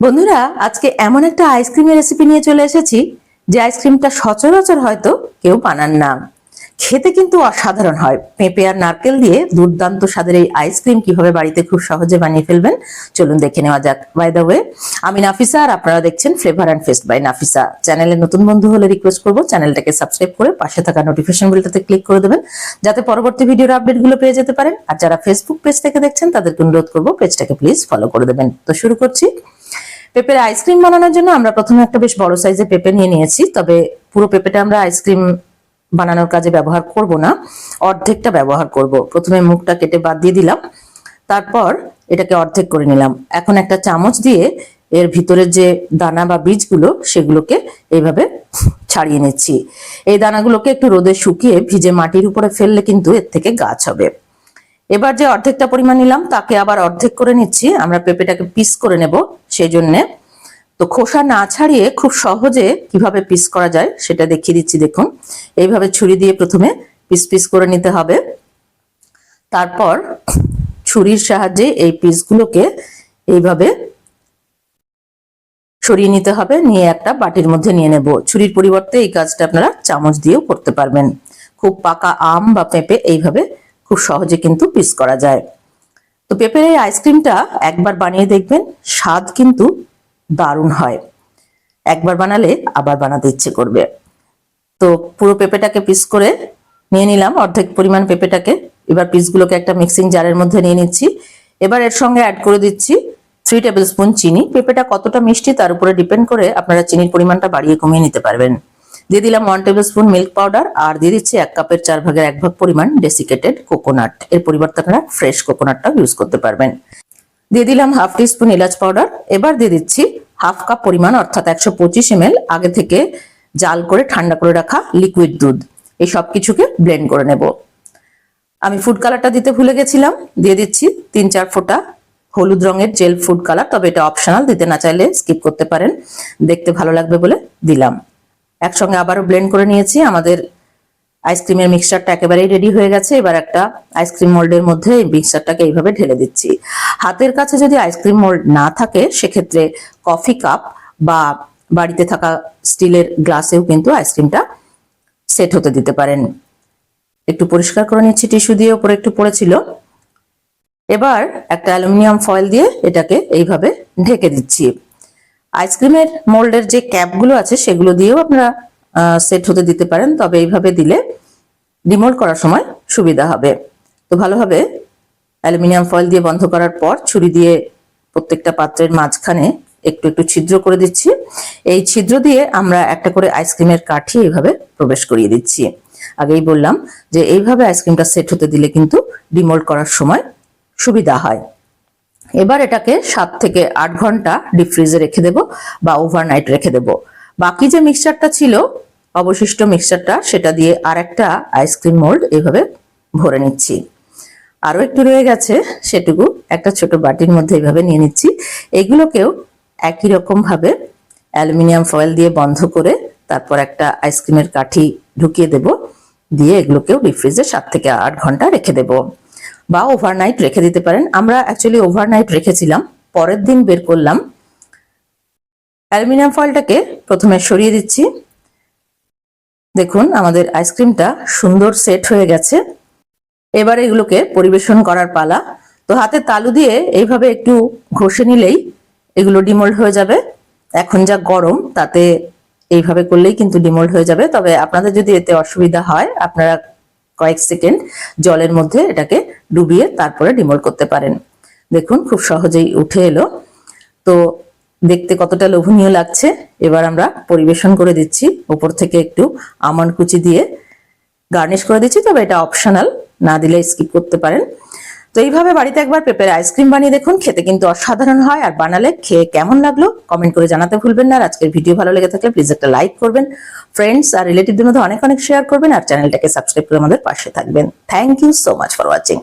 বন্ধুরা, আজকে এমন একটা আইসক্রিমের রেসিপি নিয়ে চলে এসেছি, যে আইসক্রিমটা সচরাচর হয়তো কেউ বানান না। খেতে কিন্তু অসাধারণ হয়। পেঁপে আর নারকেল দিয়ে দুর্দান্ত স্বাদের এই আইসক্রিম কীভাবে বাড়িতে খুব সহজে বানিয়ে ফেলবেন, চলুন দেখে নেওয়া যাক। বাই দ্য ওয়ে আমি নাফিসা আর আপনারা দেখছেন flavour and fest by Nafisa. চ্যানেলে নতুন বন্ধু হলে রিকোয়েস্ট করব, চ্যানেলটাকে সাবস্ক্রাইব করে পাশে থাকা নোটিফিকেশন বেলটাতে ক্লিক করে দেবেন, যাতে পরবর্তী ভিডিওর আপডেটগুলো পেয়ে যেতে পারেন। আর যারা ফেসবুক পেজ থেকে দেখছেন, তাদেরকে অনুরোধ করব পেজটাকে প্লিজ ফলো করে দেবেন। তো শুরু করছি। পেঁপের আইসক্রিম বানানোর জন্য আমরা প্রথমে একটা বেশ বড় সাইজের পেঁপে নিয়ে নিয়েছি, তবে পুরো পেঁপেটা আমরা আইসক্রিম বানানোর কাজে ব্যবহার করব না, অর্ধেকটা ব্যবহার করব। প্রথমে মুখটা কেটে বাদ দিয়ে দিলাম, তারপর এটাকে অর্ধেক করে নিলাম। এখন একটা চামচ দিয়ে এর ভিতরের যে দানা বা বীজগুলো, সেগুলোকে এইভাবে ছাড়িয়ে নিচ্ছি। এই দানাগুলোকে একটু রোদে শুকিয়ে ভিজে মাটির উপরে ফেললে কিন্তু এর থেকে গাছ হবে। এবার যে অর্ধেকটা পরিমাণ নিলাম, তাকে আবার অর্ধেক করে নিচ্ছি। আমরা পেঁপেটাকে পিস করে নেব সেই জন্যে তো খোসা না ছাড়িয়ে খুব সহজে কীভাবে পিস করা যায় সেটা দেখিয়ে দিচ্ছি, দেখুন। এইভাবে ছুরি দিয়ে প্রথমে পিস পিস করে নিতে হবে। তারপর ছুরির সাহায্যে এই পিসগুলোকে এইভাবে সরিয়ে নিতে হবে, নিয়ে একটা বাটির মধ্যে নিয়ে নেব। ছুরির পরিবর্তে এই কাজটা আপনারা চামচ দিয়েও করতে পারবেন। খুব পাকা আম বা পেঁপে এইভাবে খুব সহজে কিন্তু পিস করা যায়। তো পেঁপের এই আইসক্রিমটা একবার বানিয়ে দেখবেন, স্বাদ কিন্তু দারুণ হয়। একবার বানালে আবার বানাতে ইচ্ছে করবে। তো পুরো পেঁপেটাকে পিস করে নিয়ে নিলাম, অর্ধেক পরিমাণ পেঁপেটাকে এবার পিসগুলোকে একটা মিক্সিং জারের মধ্যে নিয়ে নিচ্ছি। এবার এর সঙ্গে অ্যাড করে দিচ্ছি থ্রি টেবিল স্পুন চিনি পেঁপেটা কতটা মিষ্টি তার উপরে ডিপেন্ড করে আপনারা চিনির পরিমাণটা বাড়িয়ে কমিয়ে নিতে পারবেন। দিয়ে দিলাম one tablespoon milk powder আর দিয়ে দিচ্ছি এক কাপের চার ভাগের এক ভাগ পরিমাণ ডেসিকেটেড কোকোনাট এর পরিবর্তে আপনারা ফ্রেশ কোকোনাটটাও ইউজ করতে পারবেন। দিয়ে দিলাম হাফ টি স্পুন এলাচ পাউডার এবার দিয়ে দিচ্ছি হাফ কাপ পরিমাণ অর্থাৎ একশো পঁচিশ এম আগে থেকে জাল করে ঠান্ডা করে রাখা লিকুইড দুধ। এই সব কিছুকে ব্লেন্ড করে নেব। আমি ফুড কালারটা দিতে ভুলে গেছিলাম। দিয়ে দিচ্ছি তিন চার ফোঁটা হলুদ রঙের জেল ফুড কালার তবে এটা অপশনাল দিতে না চাইলে স্কিপ করতে পারেন। দেখতে ভালো লাগবে বলে দিলাম। একসঙ্গে আবারও ব্লেন্ড করে নিয়েছি। আমাদের আইসক্রিমের মিক্সচারটা একেবারেই রেডি হয়ে গেছে। এবার একটা আইসক্রিম মোল্ডের মধ্যে এই মিক্সচারটাকে এইভাবে ঢেলে দিচ্ছি। হাতের কাছে যদি আইসক্রিম মোল্ড না থাকে, সেক্ষেত্রে কফি কাপ বা বাড়িতে থাকা স্টিলের গ্লাসেও কিন্তু আইসক্রিমটা সেট হতে দিতে পারেন। একটু পরিষ্কার করে নিচ্ছি টিস্যু দিয়ে উপরে একটু পড়েছিল। এবার একটা অ্যালুমিনিয়াম ফয়েল দিয়ে এটাকে এইভাবে ঢেকে দিচ্ছি। আইসক্রিমের মোল্ডের যে ক্যাপগুলো আছে সেগুলো দিয়েও আপনারা সেট হতে দিতে পারেন, তবে এইভাবে দিলে ডিমোল্ড করার সময় সুবিধা হবে। তো ভালোভাবে অ্যালুমিনিয়াম ফয়েল দিয়ে বন্ধ করার পর ছুরি দিয়ে প্রত্যেকটা পাত্রের মাঝখানে একটু একটু ছিদ্র করে দিচ্ছি। এই ছিদ্র দিয়ে আমরা একটা করে আইসক্রিমের কাঠি এইভাবে প্রবেশ করিয়ে দিচ্ছি। আগেই বললাম যে এইভাবে আইসক্রিমটা সেট হতে দিলে কিন্তু ডিমোল্ড করার সময় সুবিধা হয়। এবার এটাকে সাত থেকে আট ঘণ্টা ডিপ ফ্রিজে রেখে দেব বা ওভারনাইট রেখে দেব। বাকি যে মিক্সচারটা ছিল, অবশিষ্ট মিক্সচারটা সেটা দিয়ে আর একটা আইসক্রিম মোল্ড এইভাবে ভরে নিচ্ছি। আরও একটু রয়ে গেছে, সেটুকু একটা ছোট বাটির মধ্যে এইভাবে নিয়ে নিচ্ছি। এগুলোকেও একই রকমভাবে অ্যালুমিনিয়াম ফয়েল দিয়ে বন্ধ করে তারপর একটা আইসক্রিমের কাঠি ঢুকিয়ে দেব। দিয়ে এগুলোকেও ডিপ ফ্রিজে সাত থেকে আট ঘণ্টা রেখে দেবো। বা ওভারনাইট রেখে দিতে পারেন। আমরা অ্যাকচুয়ালি ওভারনাইট রেখেছিলাম, পরের দিন বের করলাম। অ্যালুমিনিয়াম ফয়েলটাকে প্রথমে সরিয়ে দিচ্ছি। দেখুন, আমাদের আইসক্রিমটা সুন্দর সেট হয়ে গেছে। এবার এগুলোকে পরিবেশন করার পালা। তো হাতে তালু দিয়ে এইভাবে একটু ঘষে নিলেই এগুলো ডিমোল্ড হয়ে যাবে। এখন যা গরম, তাতে এইভাবে করলেই কিন্তু ডিমোল্ড হয়ে যাবে। তবে আপনাদের যদি এতে অসুবিধা হয়, আপনারা কয়েক সেকেন্ড জলের মধ্যে এটাকে ডুবিয়ে তারপরে ডিমোল্ড করতে পারেন। দেখুন, খুব সহজেই উঠে এলো। তো দেখতে কতটা লোভনীয় লাগছে। এবার আমরা পরিবেশন করে দিচ্ছি। উপর থেকে একটু আমন কুচি দিয়ে গার্নিশ করে দিচ্ছি। তবে এটা অপশনাল, না দিলে স্কিপ করতে পারেন। তো এইভাবে বাড়িতে একবার পেঁপের আইসক্রিম বানিয়ে দেখুন। খেতে কিন্তু অসাধারণ হয়। আর বানালে খেয়ে কেমন লাগল কমেন্ট করে জানাতে ভুলবেন না। আর আজকের ভিডিও ভালো লেগে থাকলে প্লিজ একটা লাইক করবেন। ফ্রেন্ডস আর রিলেটিভদের মধ্যে অনেক অনেক শেয়ার করবেন। আর চ্যানেলটাকে সাবস্ক্রাইব করে আমাদের পাশে থাকবেন। Thank you so much for watching